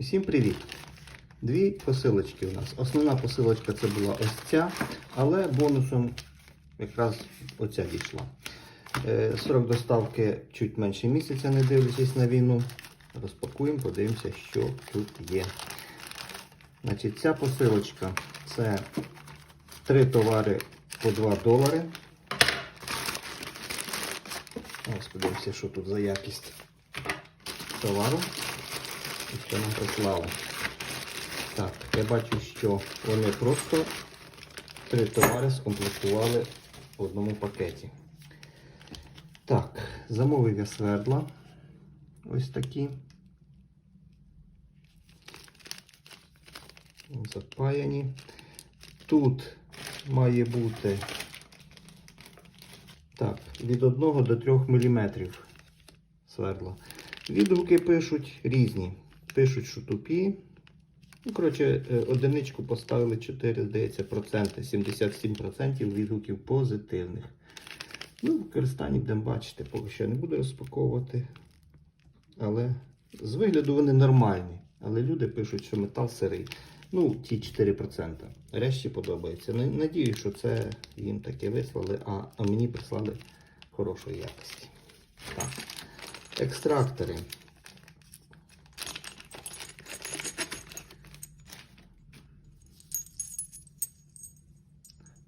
Усім привіт! Дві посилочки у нас. Основна посилочка це була ось ця, але бонусом якраз оця дійшла. Е, Срок доставки чуть менше місяця, не дивлячись на війну. Розпакуємо, подивимося, що тут є. Значить, ця посилочка це три товари по 2 долари. Ось подивимося, що тут за якість товару. Що нам прислали. Так, я бачу, що вони просто три товари скомплектували в одному пакеті. Так, замовив я свердла. Ось такі. Запаяні. Тут має бути так, від 1 до 3 мм свердло. Відгуки пишуть різні. Пишуть, що тупі. Ну, коротше, е, одиничку поставили 4, здається, проценти. 77% відгуків позитивних. Ну, в використанні будемо бачити, поки що я не буду розпаковувати. Але з вигляду вони нормальні. Але люди пишуть, що метал сирий. Ну, ті 4%. Решті подобається. Надію, що це їм таке вислали, а, а мені прислали хорошої якості. Так. Екстрактори.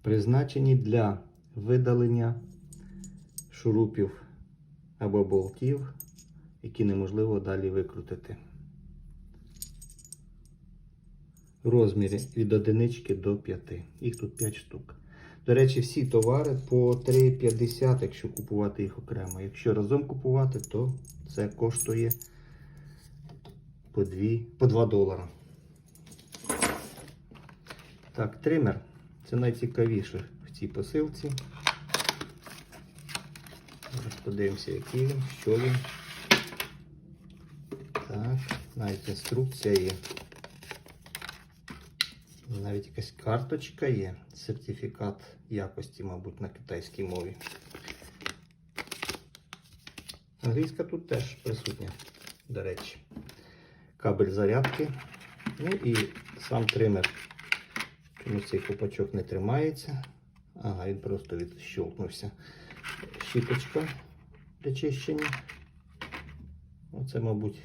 Призначені для видалення шурупів або болтів, які неможливо далі викрутити. В розмірі від одинички до 5. Їх тут 5 штук. До речі, всі товари по 3,50, якщо купувати їх окремо. Якщо разом купувати, то це коштує по 2, по 2 долара. Так, тример. Це найцікавіше в цій посилці. Зараз подивимося, який він, що він. Так, навіть інструкція є. Навіть якась карточка є, сертифікат якості, мабуть, на китайській мові. Англійська тут теж присутня, до речі. Кабель зарядки. Ну і сам тример. Чомусь цей копачок не тримається. Ага, він просто відщолкнувся. Щіточка для чищення. Оце, мабуть,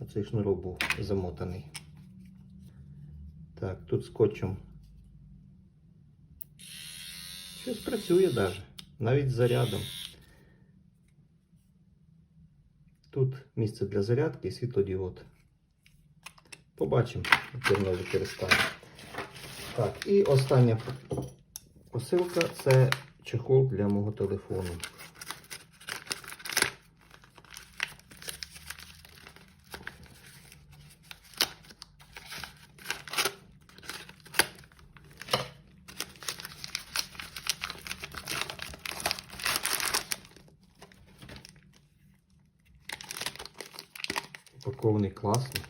оцей шнурок був замотаний. Так, тут скотчем. Щось працює навіть. Навіть з зарядом. Тут місце для зарядки і світлодіод. Побачимо, яке воно використання. Так, і остання посилка це чехол для мого телефону. Упакований класно.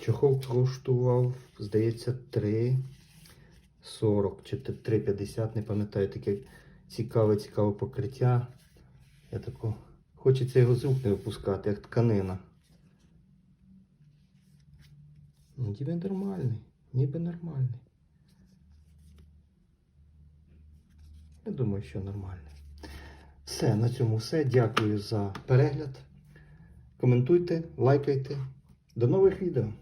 Чохол коштував, здається, 3,40 чи 3,50, не пам'ятаю, таке цікаве, цікаве покриття. Я тако, хочеться його з рук не випускати, як тканина. Ну, ніби нормальний, ніби нормальний. Я думаю, що нормальний. Все, на цьому все. Дякую за перегляд. Коментуйте, лайкайте. До нових відео.